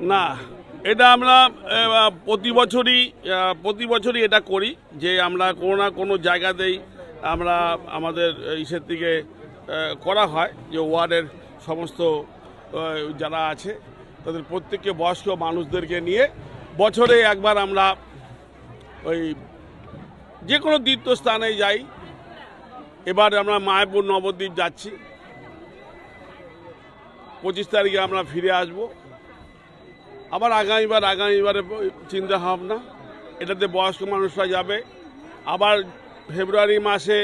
না এটা আমরা প্রতি বছরই প্রতি বছরই এটা করি যে আমরা কোনো না কোনো জায়গাতেই আমরা আমাদের ইসের আহ, করা হয় যে ওয়ার্ডের সমস্ত যারা আছে তাদের প্রত্যেককে বয়স্ক মানুষদেরকে নিয়ে বছরে একবার আমরা ওই যে কোনো তীর্থস্থানে যাই। এবার আমরা মায়াপুর নবদ্বীপ যাচ্ছি। পঁচিশ তারিখে আমরা ফিরে আসব। আবার আগামীবার আগামীবারে চিন্তা ভাবনা এটাতে বয়স্ক মানুষরা যাবে। আবার ফেব্রুয়ারি মাসে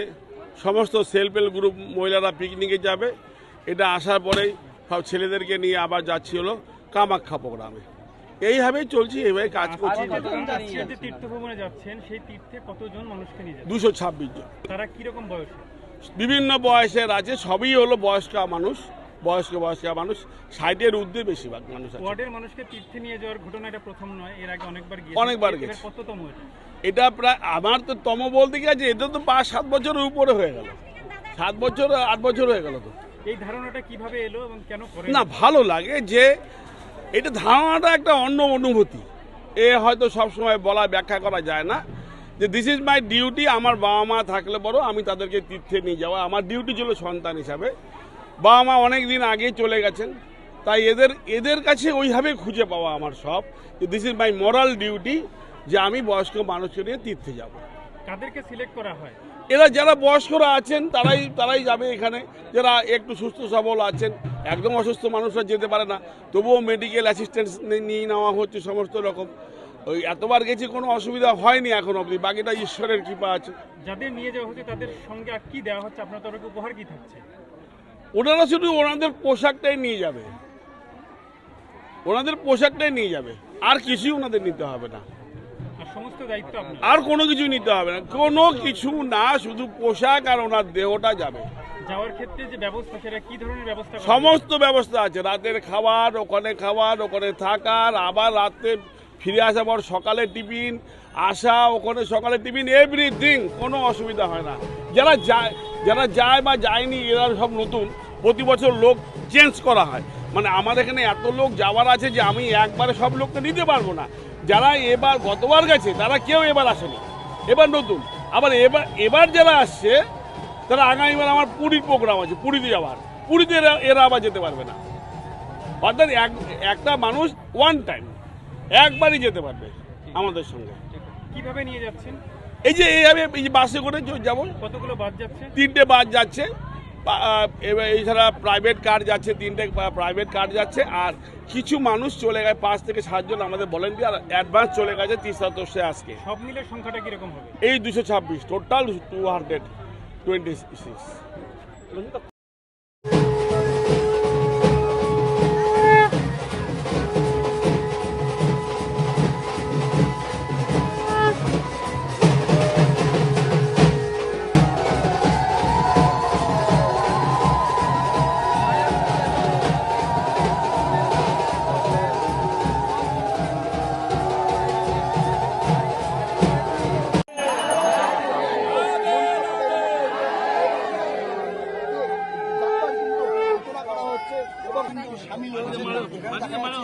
সমস্ত সেলফ হেল্প গ্রুপ মহিলারা পিকনিকে যাবে। এটা আসার পরেই সব ছেলেদেরকে নিয়ে আবার যাচ্ছি হলো কামাখ্যা প্রোগ্রামে। এইভাবেই চলছি এইভাবে কাজ করছি। দুশো ছাব্বিশ জন। তারা কীরকম বয়সে? বিভিন্ন বয়সের আছে সবই হলো বয়স্ক মানুষ। বয়স্ক বয়স্ক মানুষ ষাটের ঊর্ধ্বে বেশিরভাগ মানুষ আছে। ওয়ার্ডের মানুষকে তীর্থে নিয়ে যাওয়ার ঘটনা এটা প্রথম নয় এর আগে অনেকবার গিয়ে অনেকবার গেছে। কততম এটা? এটা প্রায় আমার তো তম বলতে গেছে এটা তো পাঁচ সাত বছরের উপরে হয়ে গেল। সাত বছর আট বছর হয়ে গেল তো। এই ধারণাটা কীভাবে এলো এবং কেন করে না ভালো লাগে যে এটা ধারণাটা একটা অন্য অনুভূতি। এ হয়তো সবসময় বলা ব্যাখ্যা করা যায় না। যে দিস ইজ মাই ডিউটি আমার বাবা মা থাকলে বড় আমি তাদেরকে তীর্থে নিয়ে যাওয়া। আমার ডিউটি ছিল সন্তান হিসাবে। বাবা মা অনেক দিন আগেই চলে গেছেন তাই এদের এদের কাছে ওইভাবে খুঁজে পাওয়া আমার সব। This is my moral duty যে আমি বয়স্ক মানুষকে নিয়ে তীর্থে যাব। কাদেরকে সিলেক্ট করা হয়? এরা যারা বয়স্করা আছেন তারাই তারাই যাবে এখানে। যারা একটু সুস্থ সবল আছেন একদম অসুস্থ মানুষরা যেতে পারে না তবুও মেডিকেল অ্যাসিস্ট্যান্স নিয়ে নেওয়া হচ্ছে সমস্ত রকম। ওই এতবার গেছি কোনো অসুবিধা হয়নি এখন অবধি বাকিটা ঈশ্বরের কৃপা আছে। যাদের নিয়ে যাওয়া হচ্ছে তাদের সঙ্গে কি দেওয়া হচ্ছে? আপনার তরফে উপহার কি থাকছে? ওনারা শুধু ওনাদের পোশাকটাই নিয়ে যাবে। ওনাদের পোশাকটাই নিয়ে যাবে। আর কিছুই ওনাদের নিতে হবে না। আর সমস্ত দায়িত্ব আর কোনো কিছু নিতে হবে না। কোনো কিছু না শুধু পোশাক আর ওনার দেহটা যাবে। যাওয়ার ক্ষেত্রে যে ব্যবস্থা সেটা কি ধরনের ব্যবস্থা সমস্ত ব্যবস্থা আছে। রাতের খাবার ওখানে খাবার ওখানে থাকার আবার রাতে ফিরে আসার পর সকালে টিফিন আসা ওখানে সকালে টিফিন এভরিথিং কোনো অসুবিধা হয় না। যারা যায় যারা যায় বা যায়নি এরা সব নতুন। প্রতি বছর লোক চেঞ্জ করা হয়। মানে আমার এখানে এত লোক যাওয়ার আছে যে আমি একবারে সব লোককে নিতে পারব না। যারা এবার গতবার গেছে তারা কেউ এবার আসেনি। এবার নতুন। আবার এবার এবার যারা আসছে তারা আগামীবার আমার পুরীর প্রোগ্রাম আছে পুরীতে যাওয়ার। পুরীতে এরা এরা আবার যেতে পারবে না। অর্থাৎ এক একটা মানুষ ওয়ান টাইম একবারই যেতে পারবে আমাদের সঙ্গে। কীভাবে নিয়ে যাচ্ছেন? এই যে এইভাবে এই যে বাসে করে যাব। কতগুলো বাদ যাচ্ছে? তিনটে বাস যাচ্ছে। এছাড়া প্রাইভেট কার যাচ্ছে তিনটে প্রাইভেট কার যাচ্ছে আর কিছু মানুষ চলে গেছে পাঁচ থেকে সাতজন আমাদের বলেন ভলেন্টিয়ার অ্যাডভান্স চলে গেছে তিস্তা তোষে আজকে। সব মিলে সংখ্যাটা কীরকম হবে? এই দুশো ছাব্বিশ total two hundred twenty six সামিল হতে মারো মাটিতে মারো